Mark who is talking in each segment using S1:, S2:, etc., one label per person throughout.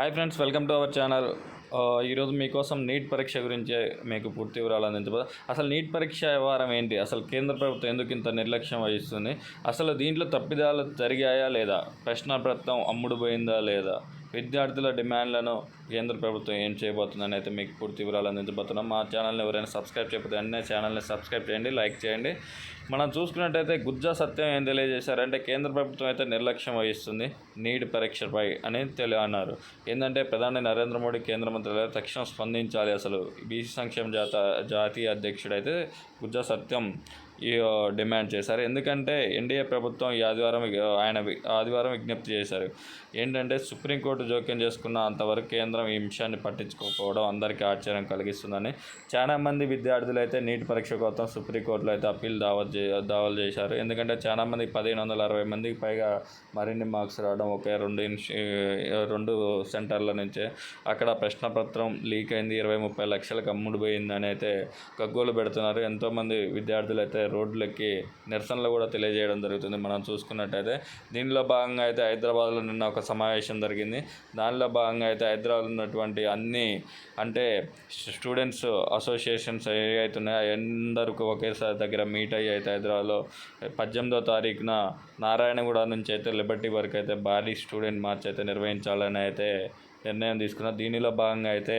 S1: Hi friends welcome to our channel ఈరోజు మీకోసం neat పరీక్ష గురించి మీకు పూర్తి వివరాలు అందించబోదు అసలు నీట్ పరీక్ష వ్యవహారం ఏంటి? అసలు కేంద్ర ప్రభుత్వం ఎందుకు ఇంత నిర్లక్ష్యం వహిస్తుంది? అసలు దీంట్లో తప్పిదాలు జరిగాయా లేదా? ప్రశ్నాపత్రం అమ్ముడు పోయిందా లేదా? విద్యార్థుల డిమాండ్లను కేంద్ర ప్రభుత్వం ఏం చేయబోతుందని అయితే మీకు పూర్తి వివరాలు అందించబోతున్నాం. మా ఛానల్ని ఎవరైనా సబ్స్క్రైబ్ చేయకపోతే అన్ని ఛానల్ని సబ్స్క్రైబ్ చేయండి లైక్ చేయండి. మనం చూసుకున్నట్టయితే గుజ్జా సత్యం ఏం తెలియజేశారంటే కేంద్ర ప్రభుత్వం అయితే నిర్లక్ష్యం వహిస్తుంది నీట్ పరీక్షపై అని తెలియ అన్నారు ఏంటంటే ప్రధాని నరేంద్ర మోడీ కేంద్ర మంత్రులు తక్షణం స్పందించాలి. అసలు బీసీ సంక్షేమ జాత జాతీయ అధ్యక్షుడైతే గుజ్జా సత్యం డిమాండ్ చేశారు. ఎందుకంటే ఎన్డీఏ ప్రభుత్వం ఈ ఆదివారం ఆయన ఆదివారం విజ్ఞప్తి చేశారు. ఏంటంటే సుప్రీంకోర్టు జోక్యం చేసుకున్న అంతవరకు కేంద్రం ఈ విషయాన్ని పట్టించుకోకపోవడం అందరికీ ఆశ్చర్యం కలిగిస్తుందని చాలా మంది విద్యార్థులు అయితే నీట్ పరీక్ష కోసం సుప్రీంకోర్టులో అయితే అప్పీల్ దావత్ చే చేశారు. ఎందుకంటే చాలా మంది పదిహేను వందల అరవై మందికి పైగా మరిన్ని మార్క్స్ రావడం ఒకే రెండు రెండు సెంటర్ల నుంచే అక్కడ ప్రశ్నపత్రం లీక్ అయింది. ఇరవై ముప్పై లక్షలకు అమ్ముడు పోయిందని అయితే గగ్గోలు పెడుతున్నారు. ఎంతోమంది విద్యార్థులు అయితే రోడ్లెక్కి నిరసనలు కూడా తెలియజేయడం జరుగుతుంది. మనం చూసుకున్నట్టయితే దీనిలో భాగంగా అయితే హైదరాబాద్లో నిన్న ఒక సమావేశం జరిగింది. దానిలో భాగంగా అయితే హైదరాబాద్లో ఉన్నటువంటి అన్ని అంటే స్టూడెంట్స్ అసోసియేషన్స్ ఏ ఉన్నాయో అందరికీ ఒకేసారి దగ్గర మీట్ అయ్యి అయితే హైదరాబాద్లో పద్దెనిమిదో తారీఖున నారాయణగూడ నుంచి అయితే లిబర్టీ వరకు అయితే భారీ స్టూడెంట్ మార్చ్ అయితే నిర్వహించాలని అయితే నిర్ణయం తీసుకున్నారు. దీనిలో భాగంగా అయితే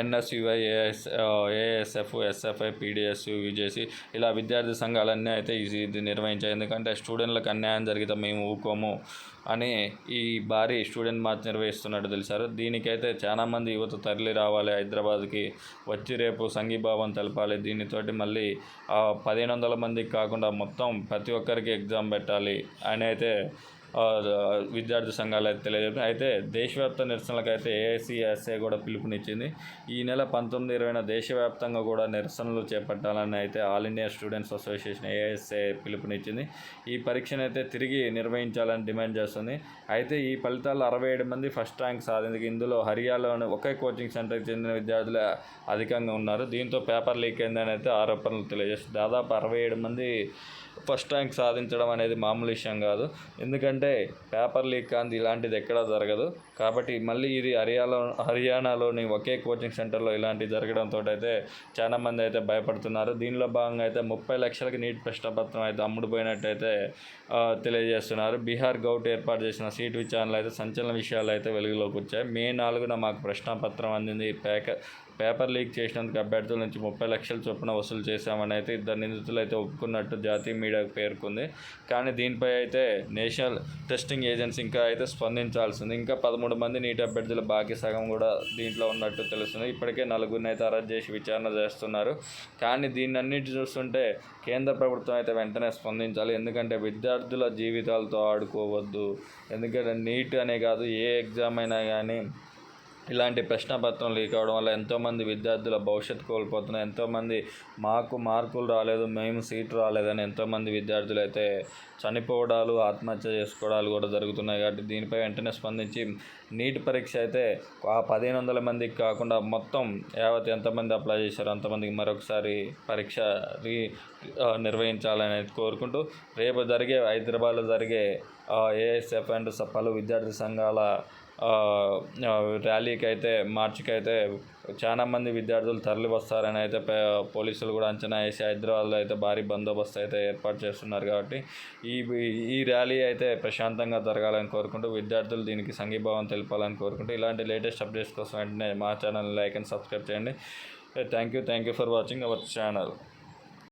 S1: NSUI AS ASF SFI PDS UJC ఇలా విద్యార్థి సంఘాలన్నీ అయితే ఇది ఇది నిర్వహించాయి. ఎందుకంటే స్టూడెంట్లకు అన్యాయం జరిగితే మేము ఊకోము అని ఈ భారీ స్టూడెంట్ మార్చ్ నిర్వహిస్తున్నట్టు తెలిసారు. దీనికైతే చాలామంది యువత తరలి రావాలి హైదరాబాద్కి వచ్చి రేపు సంఘీభావం తెలపాలి. దీనితోటి మళ్ళీ పదిహేను వందల మందికి కాకుండా మొత్తం ప్రతి ఒక్కరికి ఎగ్జామ్ పెట్టాలి అని అయితే విద్యార్థి సంఘాలు అయితే తెలియజేపి అయితే దేశవ్యాప్త నిరసనలకు అయితే ఏఐసిఎస్ఏ కూడా పిలుపునిచ్చింది. ఈ నెల పంతొమ్మిది ఇరవైన దేశవ్యాప్తంగా కూడా నిరసనలు చేపట్టాలని అయితే All India Students Association AISA పిలుపునిచ్చింది. ఈ పరీక్షను అయితే తిరిగి నిర్వహించాలని డిమాండ్ చేస్తుంది. అయితే ఈ ఫలితాల్లో అరవై ఏడు మంది ఫస్ట్ ర్యాంక్ సాధించి ఇందులో హర్యానాలోని ఒకే కోచింగ్ సెంటర్కి చెందిన విద్యార్థులు అధికంగా ఉన్నారు. దీంతో పేపర్ లీక్ అయిందని అయితే ఆరోపణలు తెలియజేస్తుంది దాదాపు అరవై ఏడు మంది ఫస్ట్ ర్యాంక్ సాధించడం అనేది మామూలు విషయం కాదు. ఎందుకంటే పేపర్ లీక్ కానీ ఇలాంటిది ఎక్కడా జరగదు. కాబట్టి మళ్ళీ ఇది హర్యానా హర్యానాలోని ఒకే కోచింగ్ సెంటర్లో ఇలాంటివి జరగడంతో అయితే చాలా మంది అయితే భయపడుతున్నారు. దీనిలో భాగంగా అయితే ముప్పై లక్షలకి నీట్ ప్రశ్నపత్రం అయితే అమ్ముడుపోయినట్టయితే తెలియజేస్తున్నారు. బీహార్ గౌట్ ఏర్పాటు చేసిన సీట్ విచారణలు అయితే సంచలన విషయాలు అయితే వెలుగులోకి వచ్చాయి. మే నాలుగున మాకు ప్రశ్నపత్రం అందింది పేక పేపర్ లీక్ చేసినందుకు అభ్యర్థుల నుంచి ముప్పై లక్షల చొప్పున వసూలు చేశామని అయితే ఇద్దరు నిందితులు అయితే ఒప్పుకున్నట్టు జాతీయ మీడియాకు పేర్కొంది. కానీ దీనిపై అయితే నేషనల్ టెస్టింగ్ ఏజెన్సీ ఇంకా అయితే స్పందించాల్సింది. ఇంకా పదమూడు మంది నీటి అభ్యర్థుల బాకీ సగం కూడా దీంట్లో ఉన్నట్టు తెలుస్తుంది. ఇప్పటికే నలుగురిని అయితే అరెస్ట్ చేసి విచారణ చేస్తున్నారు. కానీ దీన్ని అన్నిటి చూస్తుంటే కేంద్ర ప్రభుత్వం అయితే వెంటనే స్పందించాలి. ఎందుకంటే విద్యార్థుల జీవితాలతో ఆడుకోవద్దు. ఎందుకంటే నీట్ అనే కాదు ఏ ఎగ్జామ్ అయినా కానీ ఇలాంటి ప్రశ్నపత్రం లీక్ అవడం వల్ల ఎంతోమంది విద్యార్థుల భవిష్యత్తు కోల్పోతున్నారు ఎంతోమంది మాకు మార్కులు రాలేదు మేము సీట్ రాలేదని ఎంతోమంది విద్యార్థులు అయితే చనిపోవడాలు ఆత్మహత్య చేసుకోవడాలు కూడా జరుగుతున్నాయి. కాబట్టి దీనిపై వెంటనే స్పందించి నీట్ పరీక్ష అయితే ఆ పదిహేను వందల మందికి కాకుండా మొత్తం యావత్ ఎంతమంది అప్లై చేశారో అంతమందికి మరొకసారి పరీక్ష రీ నిర్వహించాలని కోరుకుంటూ రేపు జరిగే హైదరాబాద్లో జరిగే ఏఎస్ఎఫ్ అండ్ పలు విద్యార్థి సంఘాల ర్యాలీకి అయితే మార్చికి అయితే చాలా మంది విద్యార్థులు తరలి వస్తారని అయితే పోలీసులు కూడా అంచనా వేసి హైదరాబాద్లో అయితే భారీ బందోబస్తు అయితే ఏర్పాటు చేస్తున్నారు కాబట్టి ఈ ఈ ర్యాలీ అయితే ప్రశాంతంగా జరగాలని కోరుకుంటూ విద్యార్థులు దీనికి సంఘీభావం తెలపాలని కోరుకుంటూ ఇలాంటి లేటెస్ట్ అప్డేట్స్ కోసం వెంటనే మా ఛానల్ లైక్ అండ్ సబ్స్క్రైబ్ చేయండి. Thank you thank you for watching our channel.